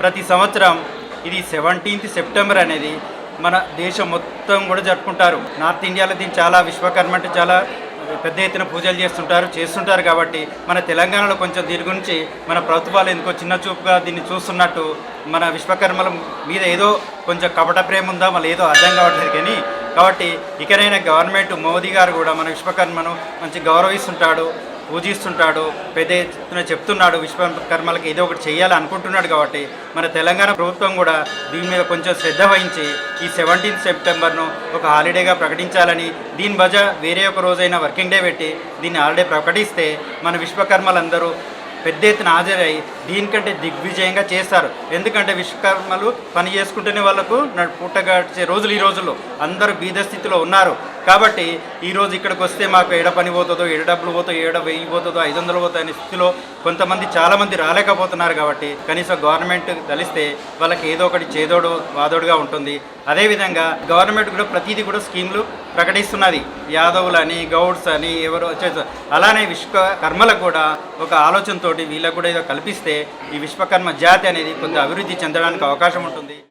ప్రతి సంవత్సరం ఇది సెవెంటీన్త్ సెప్టెంబర్ అనేది మన దేశం మొత్తం కూడా జరుపుకుంటారు. నార్త్ ఇండియాలో దీన్ని చాలా విశ్వకర్మ అంటే చాలా పెద్ద ఎత్తున పూజలు చేస్తుంటారు చేస్తుంటారు కాబట్టి మన తెలంగాణలో కొంచెం దీని గురించి మన ప్రభుత్వాలు ఎందుకో చిన్న చూపుగా దీన్ని చూస్తున్నట్టు మన విశ్వకర్మల మీద ఏదో కొంచెం కపట ప్రేమ ఉందా మళ్ళీ ఏదో అర్థం కావట్లేదు కానీ కాబట్టి ఇకనైనా గవర్నమెంట్ మోదీ గారు కూడా మన విశ్వకర్మను మంచి గౌరవిస్తుంటాడు. పూజిస్తుంటాడు పెద్ద ఎత్తున చెప్తున్నాడు విశ్వకర్మలకి ఏదో ఒకటి చేయాలి అనుకుంటున్నాడు కాబట్టి మన తెలంగాణ ప్రభుత్వం కూడా దీని మీద కొంచెం శ్రద్ధ వహించి ఈ సెవెంటీన్త్ సెప్టెంబర్ను ఒక హాలిడేగా ప్రకటించాలని దీని బజ వేరే ఒక రోజైనా వర్కింగ్ డే పెట్టి దీన్ని హాలిడే ప్రకటిస్తే మన విశ్వకర్మలందరూ పెద్ద ఎత్తున హాజరై దీనికంటే దిగ్విజయంగా చేస్తారు. ఎందుకంటే విశ్వకర్మలు పని చేసుకుంటేనే వాళ్ళకు పూట పుట్టగడిచే రోజులు ఈ రోజుల్లో అందరూ బీద స్థితిలో ఉన్నారు. కాబట్టి ఈరోజు ఇక్కడికి వస్తే మాకు ఎడ పని పోతుందో ఎడ డబ్బులు పోతో ఏడ వెయ్యి పోతుందో ఐదు వందలు పోతుందో అనే స్థితిలో కొంతమంది చాలామంది రాలేకపోతున్నారు కాబట్టి కనీసం గవర్నమెంట్ కలిస్తే వాళ్ళకి ఏదో ఒకటి చేదోడు వాదోడుగా ఉంటుంది. అదేవిధంగా గవర్నమెంట్ కూడా ప్రతిదీ కూడా స్కీమ్లు ప్రకటిస్తున్నది. యాదవులని గౌడ్స్ అని ఎవరు వచ్చేసి అలానే విశ్వకర్మలకు కూడా ఒక ఆలోచనతోటి వీళ్ళకు కూడా ఏదో కల్పిస్తే ఈ విశ్వకర్మ జాతి అనేది కొంత అభివృద్ధి చెందడానికి అవకాశం ఉంటుంది.